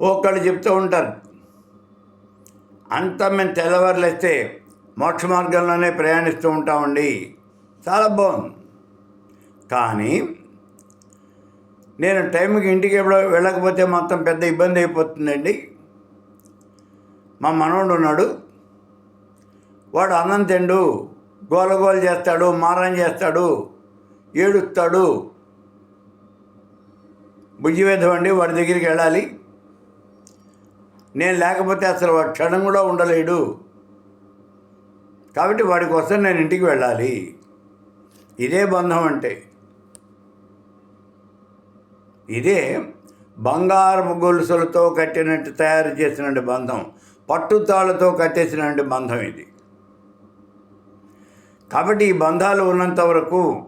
ఒకళ్ళు చెప్తూ ఉంటారు. అంతా మేము తెల్లవారులేస్తే మోక్ష మార్గంలోనే ప్రయాణిస్తూ ఉంటామండి. చాలా బాగుంది. కానీ నేను టైంకి ఇంటికి ఎప్పుడో వెళ్ళకపోతే మొత్తం పెద్ద ఇబ్బంది అయిపోతుందండి. మా మనవడు ఉన్నాడు. వాడు అన్నం తిండు గోలగోలు చేస్తాడు మారం చేస్తాడు ఏడుస్తాడు. బుజ్జివేధం అండి వాడి దగ్గరికి వెళ్ళాలి. నేను లేకపోతే అసలు వాడు క్షణం కూడా ఉండలేడు. కాబట్టి వాడి కోసం నేను ఇంటికి వెళ్ళాలి. ఇదే బంధం అంటే. ఇదే బంగారపు గొలుసులతో కట్టినట్టు తయారు చేసినటువంటి బంధం పట్టుతాళ్ళతో కట్టేసినటువంటి బంధం ఇది. కాబట్టి ఈ బంధాలు ఉన్నంత వరకు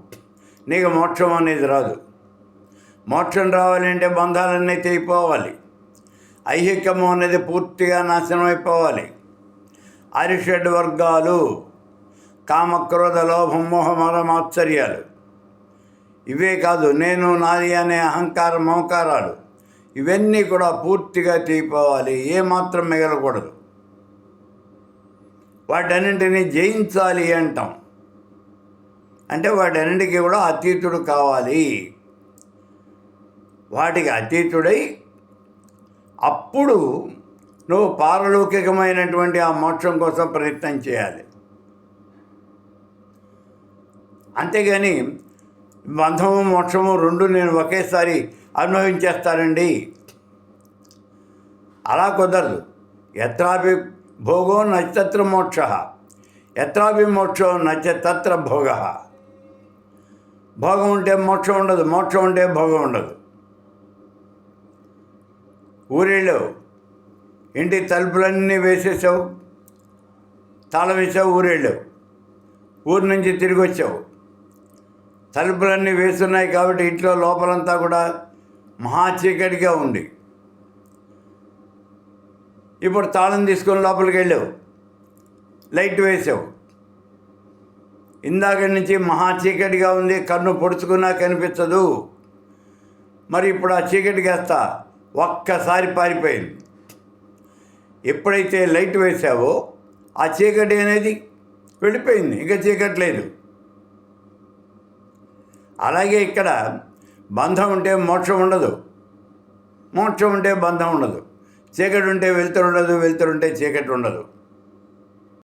నీకు మోక్షం అనేది రాదు. మోక్షం రావాలంటే బంధాలన్నీ తెగిపోవాలి. ఐహికము అనేది పూర్తిగా నాశనం అయిపోవాలి అరిషడ్ వర్గాలు కామక్రోధ లోభం మోహమర మాత్సర్యాలు ఇవే కాదు నేను నాది అనే అహంకార మమకారాలు ఇవన్నీ కూడా పూర్తిగా తీయిపోవాలి ఏమాత్రం మిగలకూడదు. వాటన్నింటినీ జయించాలి అంటాం. అంటే వాటన్నింటికి కూడా అతీతుడు కావాలి. వాటికి అతీతుడై అప్పుడు నువ్వు పారలౌకికమైనటువంటి ఆ మోక్షం కోసం ప్రయత్నం చేయాలి. అంతేగాని బంధము మోక్షము రెండు నేను ఒకేసారి అనుభవించేస్తానండి. అలా కుదరదు. ఎత్రాపి భోగో నచ్చత్ర మోక్ష. ఎత్రాపి మోక్షో నచ్చత్ర భోగ. భోగం ఉంటే మోక్షం ఉండదు మోక్షం ఉంటే భోగం ఉండదు. ఊరిలో ఇంటి తలుపులన్నీ వేసేసావు తాళం వేసావు ఊరేళ్ళావు ఊరి నుంచి తిరిగి వచ్చావు తలుపులన్నీ వేస్తున్నాయి కాబట్టి ఇంట్లో లోపలంతా కూడా మహా చీకటిగా ఉంది. ఇప్పుడు తాళం తీసుకొని లోపలికి వెళ్ళావు. లైట్ వేసావు. ఇందాక నుంచి మహా చీకటిగా ఉంది కన్ను పొడుచుకున్నా కనిపించదు. మరి ఇప్పుడు ఆ చీకటి వేస్తా ఒక్కసారి పారిపోయింది. ఎప్పుడైతే లైట్ వేసావో ఆ చీకటి అనేది వెళ్ళిపోయింది. ఇంకా చీకటి లేదు అలాగే ఇక్కడ బంధం ఉంటే మోక్షం ఉండదు. మోక్షం ఉంటే బంధం ఉండదు. చీకటి ఉంటే వెళ్తురు ఉండదు వెళ్తురు ఉంటే చీకటి ఉండదు.